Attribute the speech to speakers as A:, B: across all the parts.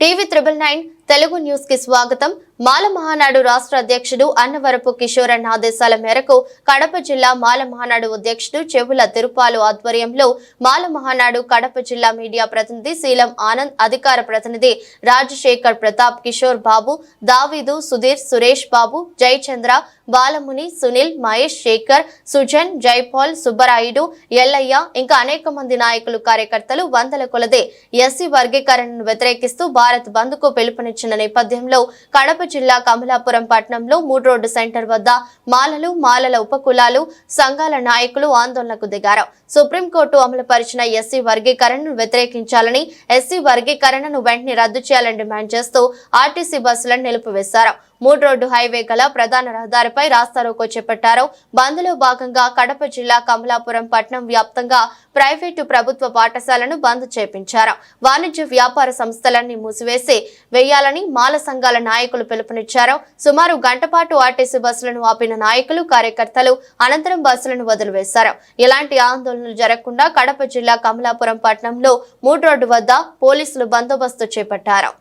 A: TV triple nine Telugu న్యూస్కి స్వాగతం. మాల మహానాడు రాష్ట్ర అధ్యక్షుడు అన్నవరపు కిషోరన్ ఆదేశాల మేరకు కడప జిల్లా మాల మహానాడు అధ్యక్షుడు చెవుల తిరుపాలు ఆధ్వర్యంలో మాల మహానాడు కడప జిల్లా మీడియా ప్రతినిధి శీలం ఆనంద్ అధికార ప్రతినిధి రాజశేఖర్ ప్రతాప్ కిషోర్ బాబు దావీదు సుధీర్ సురేష్ బాబు జయచంద్ర బాలముని సునీల్ మహేష్ శేఖర్ సుజన్ జైపాల్ సుబ్బరాయుడు ఎల్లయ్య ఇంకా అనేక మంది నాయకులు కార్యకర్తలు వందల కొలదే ఎస్సీ వర్గీకరణను వ్యతిరేకిస్తూ భారత్ బంద్కు కు పిలుపునిచ్చిన నేపథ్యంలో కడప జిల్లా కమలాపురం పట్టణంలో మూడు రోడ్డు సెంటర్ వద్ద మాలలు మాలల ఉపకులాలు సంఘాల నాయకులు ఆందోళనకు దిగారు. సుప్రీంకోర్టు అమలుపరిచిన ఎస్సీ వర్గీకరణను వ్యతిరేకించాలని ఎస్సీ వర్గీకరణను వెంటనే రద్దు చేయాలని డిమాండ్ చేస్తూ ఆర్టీసీ బస్సులను నిలిపివేశారు. మూడు రోడ్డు హైవే గల ప్రధాన రహదారిపై రాస్తారోకో చేపట్టారు. బంద్లో భాగంగా కడప జిల్లా కమలాపురం పట్టణం వ్యాప్తంగా ప్రైవేటు ప్రభుత్వ పాఠశాలను బంద్ చేపించారు. వాణిజ్య వ్యాపార సంస్థలన్నీ మూసివేసి వేయాలని మాల సంఘాల నాయకులు పిలుపునిచ్చారు. సుమారు గంటపాటు ఆర్టీసీ బస్సులను ఆపిన నాయకులు కార్యకర్తలు అనంతరం బస్సులను వదిలివేశారు. ఇలాంటి ఆందోళనలు జరగకుండా కడప జిల్లా కమలాపురం పట్టణంలో మూడు రోడ్డు వద్ద పోలీసులు బందోబస్తు చేపట్టారు.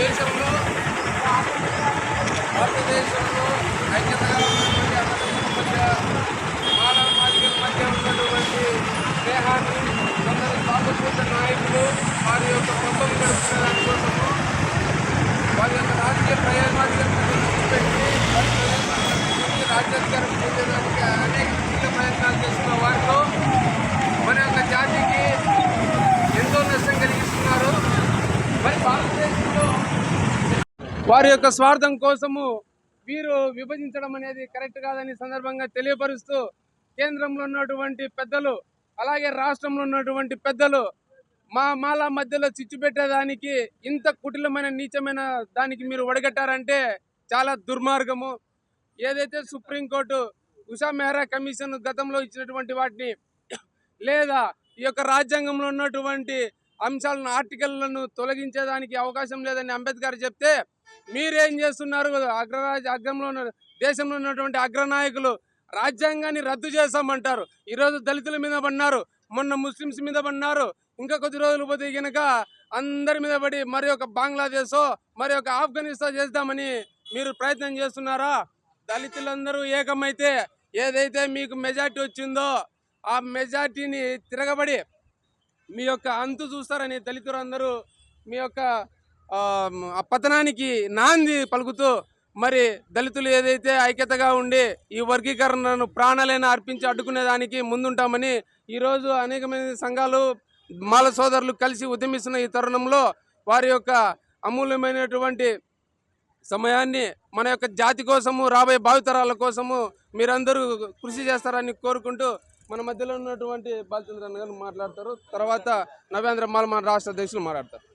B: ఈ వారి యొక్క స్వార్థం కోసము వీరు విభజించడం అనేది కరెక్ట్ కాదని సందర్భంగా తెలియపరుస్తూ కేంద్రంలో ఉన్నటువంటి పెద్దలు అలాగే రాష్ట్రంలో ఉన్నటువంటి పెద్దలు మా మాల మధ్యలో చిచ్చు పెట్టేదానికి ఇంత కుటిలమైన నీచమైన దానికి మీరు ఒడగట్టారంటే చాలా దుర్మార్గము. ఏదైతే సుప్రీంకోర్టు ఉషా మెహ్రా కమిషన్ గతంలో ఇచ్చినటువంటి వాటిని లేదా ఈ యొక్క రాజ్యాంగంలో ఉన్నటువంటి అంశాలను ఆర్టికల్లను తొలగించేదానికి అవకాశం లేదని అంబేద్కర్ చెప్తే మీరేం చేస్తున్నారు? అగ్రరాజ అగ్రంలో ఉన్న దేశంలో ఉన్నటువంటి అగ్రనాయకులు రాజ్యాంగాన్ని రద్దు చేస్తామంటారు ఈరోజు దళితుల మీద పడినారు మొన్న ముస్లిమ్స్ మీద పడినారు. ఇంకా కొద్ది రోజులు పోతే కనుక అందరి మీద పడి మరి ఒక బంగ్లాదేశో మరి ఒక ఆఫ్ఘనిస్తాన్ చేద్దామని మీరు ప్రయత్నం చేస్తున్నారా? దళితులందరూ ఏకమైతే ఏదైతే మీకు మెజార్టీ వచ్చిందో ఆ మెజార్టీని తిరగబడి మీ యొక్క అంతు చూస్తారని దళితులందరూ మీ యొక్క ఆ, పతనానికి నాంది పలుకుతూ మరి దళితులు ఏదైతే ఐక్యతగా ఉండి ఈ వర్గీకరణను ప్రాణాలైనా అర్పించి అడ్డుకునేదానికి ముందుంటామని ఈరోజు అనేకమైన సంఘాలు మాల సోదరులు కలిసి ఉద్యమిస్తున్న ఈ తరుణంలో వారి యొక్క అమూల్యమైనటువంటి సమయాన్ని మన యొక్క జాతి కోసము రాబోయే భావితరాల కోసము మీరందరూ కృషి చేస్తారని కోరుకుంటూ మన మధ్యలో ఉన్నటువంటి బాలచంద్రన్ గారు మాట్లాడతారు. తర్వాత నవేంద్ర మాల్ మన రాష్ట్ర అధ్యక్షులు మాట్లాడతారు.